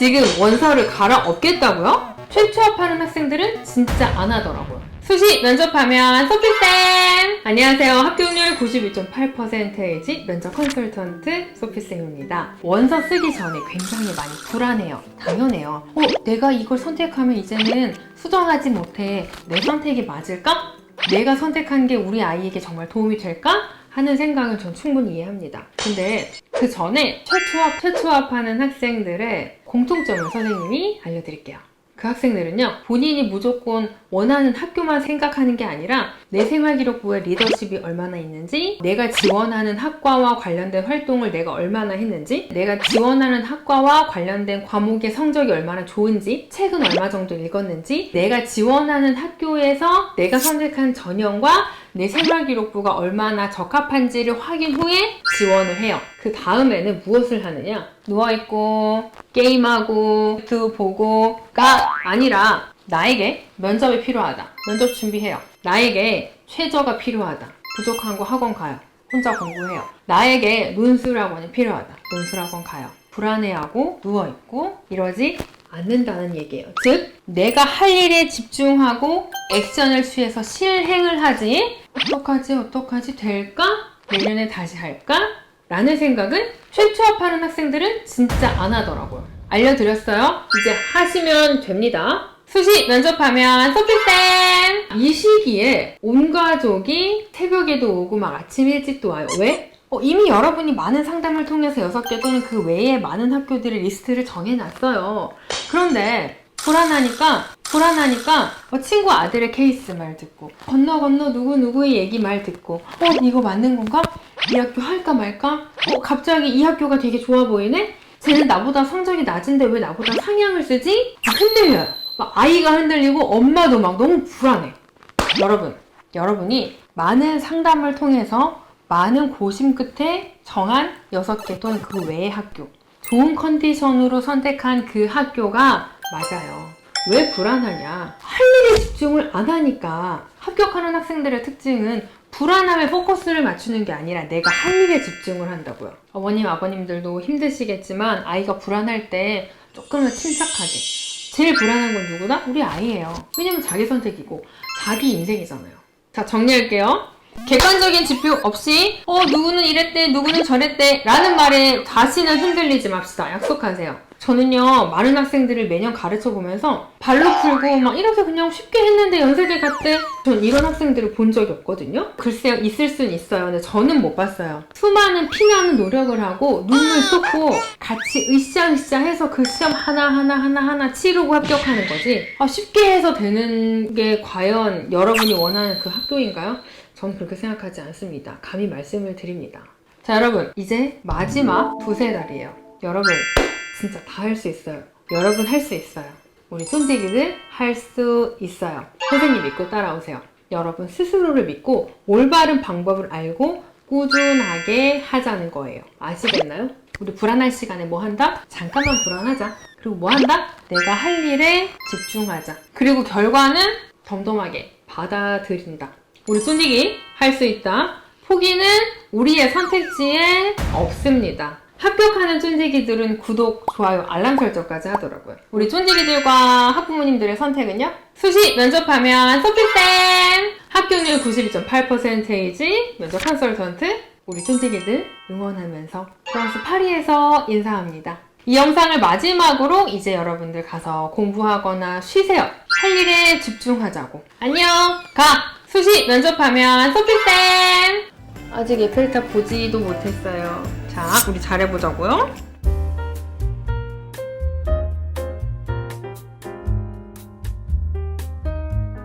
지금 원서를 갈아엎겠다고요? 최초합하는 학생들은 진짜 안 하더라고요. 수시 면접하면 소피쌤! 안녕하세요. 합격률 91.8%이지 면접 컨설턴트 소피쌤입니다. 원서 쓰기 전에 굉장히 많이 불안해요. 당연해요. 어, 내가 이걸 선택하면 이제는 수정하지 못해. 내 선택이 맞을까? 내가 선택한 게 우리 아이에게 정말 도움이 될까? 하는 생각은 전 충분히 이해합니다. 근데 그 전에 최초합, 최초합하는 학생들의 공통점을 선생님이 알려드릴게요. 그 학생들은요, 본인이 무조건 원하는 학교만 생각하는 게 아니라 내 생활기록부에 리더십이 얼마나 있는지, 내가 지원하는 학과와 관련된 활동을 내가 얼마나 했는지, 내가 지원하는 학과와 관련된 과목의 성적이 얼마나 좋은지, 책은 얼마 정도 읽었는지, 내가 지원하는 학교에서 내가 선택한 전형과 내 생활 기록부가 얼마나 적합한지를 확인 후에 지원을 해요. 그 다음에는 무엇을 하느냐? 누워있고, 게임하고, 유튜브 보고가 아니라 나에게 면접이 필요하다. 면접 준비해요. 나에게 최저가 필요하다. 부족한 거 학원 가요. 혼자 공부해요. 나에게 논술학원이 필요하다. 논술학원 가요. 불안해하고 누워있고 이러지 않는다는 얘기예요. 즉, 내가 할 일에 집중하고 액션을 취해서 실행을 하지 어떡하지 어떡하지 될까? 내년에 다시 할까? 라는 생각은 최초합하는 학생들은 진짜 안 하더라고요. 알려드렸어요. 이제 하시면 됩니다. 수시 면접하면 소피쌤! 이 시기에 온 가족이 새벽에도 오고 막 아침 일찍도 와요. 왜? 어, 이미 여러분이 많은 상담을 통해서 6개 또는 그 외에 많은 학교들의 리스트를 정해놨어요. 그런데 불안하니까 불안하니까 어, 친구 아들의 케이스 말 듣고 건너 건너 누구 누구의 얘기 말 듣고 어 이거 맞는 건가? 이 학교 할까 말까? 어 갑자기 이 학교가 되게 좋아 보이네? 쟤는 나보다 성적이 낮은데 왜 나보다 상향을 쓰지? 막 흔들려요. 막 아이가 흔들리고 엄마도 막 너무 불안해. 여러분, 여러분이 많은 상담을 통해서 많은 고심 끝에 정한 6개 또는 그 외의 학교. 좋은 컨디션으로 선택한 그 학교가 맞아요. 왜 불안하냐? 할 일에 집중을 안 하니까 합격하는 학생들의 특징은 불안함에 포커스를 맞추는 게 아니라 내가 할 일에 집중을 한다고요. 어머님, 아버님들도 힘드시겠지만 아이가 불안할 때 조금은 침착하게. 제일 불안한 건 누구다? 우리 아이예요. 왜냐면 자기 선택이고 자기 인생이잖아요. 자, 정리할게요. 객관적인 지표 없이 어 누구는 이랬대 누구는 저랬대 라는 말에 다시는 흔들리지 맙시다. 약속하세요 저는요 많은 학생들을 매년 가르쳐 보면서 발로 풀고 막 이렇게 그냥 쉽게 했는데 연세대 갔대 전 이런 학생들을 본 적이 없거든요 글쎄요 있을 순 있어요 근데 저는 못 봤어요 수많은 피나는 노력을 하고 눈물 쏟고 같이 으쌰으쌰 해서 그 시험 하나하나 하나하나 치르고 합격하는 거지 아, 쉽게 해서 되는 게 과연 여러분이 원하는 그 학교인가요? 저는 그렇게 생각하지 않습니다. 감히 말씀을 드립니다. 자, 여러분. 이제 마지막 두세 달이에요. 여러분, 진짜 다 할 수 있어요. 여러분 할 수 있어요. 우리 쫀디기들 할 수 있어요. 선생님 믿고 따라오세요. 여러분 스스로를 믿고 올바른 방법을 알고 꾸준하게 하자는 거예요. 아시겠나요? 우리 불안할 시간에 뭐 한다? 잠깐만 불안하자. 그리고 뭐 한다? 내가 할 일에 집중하자. 그리고 결과는 덤덤하게 받아들인다. 우리 쫀디기 할 수 있다. 포기는 우리의 선택지에 없습니다. 합격하는 쫀디기들은 구독, 좋아요, 알람 설정까지 하더라고요. 우리 쫀디기들과 학부모님들의 선택은요? 수시 면접하면 소피쌤! 합격률 92.8%이지 면접 컨설턴트 우리 쫀디기들 응원하면서 프랑스 파리에서 인사합니다. 이 영상을 마지막으로 이제 여러분들 가서 공부하거나 쉬세요. 할 일에 집중하자고. 안녕! 가! 수시 면접하면 소피쌤! 아직 에펠탑 보지도 못했어요. 자, 우리 잘해보자고요.